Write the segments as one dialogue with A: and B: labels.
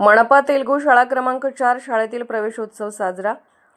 A: मनपा तेलगू शाळा क्रमांक चार शाळेतील प्रवेशोत्सव साजरा.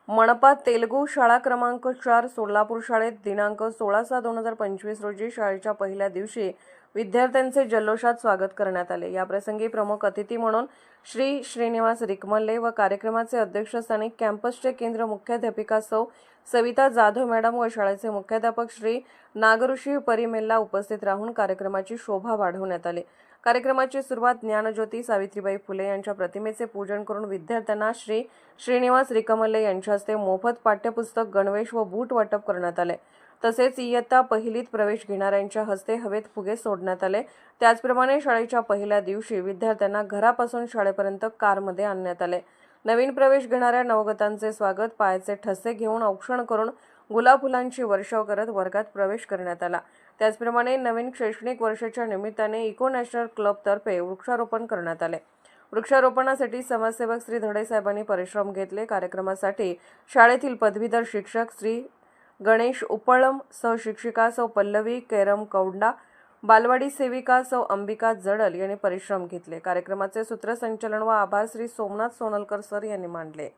A: मनपा तेलगू शाळा क्रमांक चार सोलापूर शाळेत दिनांक सोळा सहा दोन हजार पंचवीस रोजी शाळेच्या पहिल्या दिवशी विद्यार्थ्यांचे जल्लोषात स्वागत करण्यात आले. याप्रसंगी प्रमुख अतिथी म्हणून श्री श्रीनिवास रिकमल्ले व कार्यक्रमाचे अध्यक्षस्थानी कॅम्पसचे केंद्र मुख्याध्यापिका सौ. सविता जाधव मॅडम व शाळेचे मुख्याध्यापक श्री नागऋषी परिमेल्ला उपस्थित राहून कार्यक्रमाची शोभा वाढवण्यात आली. कार्यक्रमाची सुरुवात ज्ञानज्योती सावित्रीबाई फुले यांच्या प्रतिमेचे पूजन करून विद्यार्थ्यांना श्री श्रीनिवास रिकमल्ले यांच्या हस्ते मोफत पाठ्यपुस्तक गणवेश व बूट वाटप करण्यात आले. तसेच इयत्ता पहिलीत प्रवेश घेणाऱ्यांच्या हस्ते हवेत फुगे सोडण्यात आले. त्याचप्रमाणे शाळेच्या पहिल्या दिवशी विद्यार्थ्यांना घरापासून शाळेपर्यंत कारमध्ये आणण्यात आले. नवीन प्रवेश घेणाऱ्या नवगतांचे स्वागत पायाचे ठसे घेऊन औक्षण करून गुलाब फुलांची वर्षाव करत वर्गात प्रवेश करण्यात आला. त्याचप्रमाणे नवीन शैक्षणिक वर्षाच्या निमित्ताने इको नॅशनल क्लबतर्फे वृक्षारोपण करण्यात आले. वृक्षारोपणासाठी समाजसेवक श्री धडे साहेबांनी परिश्रम घेतले. कार्यक्रमासाठी शाळेतील पदवीधर शिक्षक श्री गणेश उपळम सहशिक्षिका सौ पल्लवी कैरम कौंडा बालवाडी सेविका सौ अंबिका जडल यांनी परिश्रम घेतले. कार्यक्रमाचे सूत्रसंचलन व आभार श्री सोमनाथ सोनलकर सर यांनी मांडले.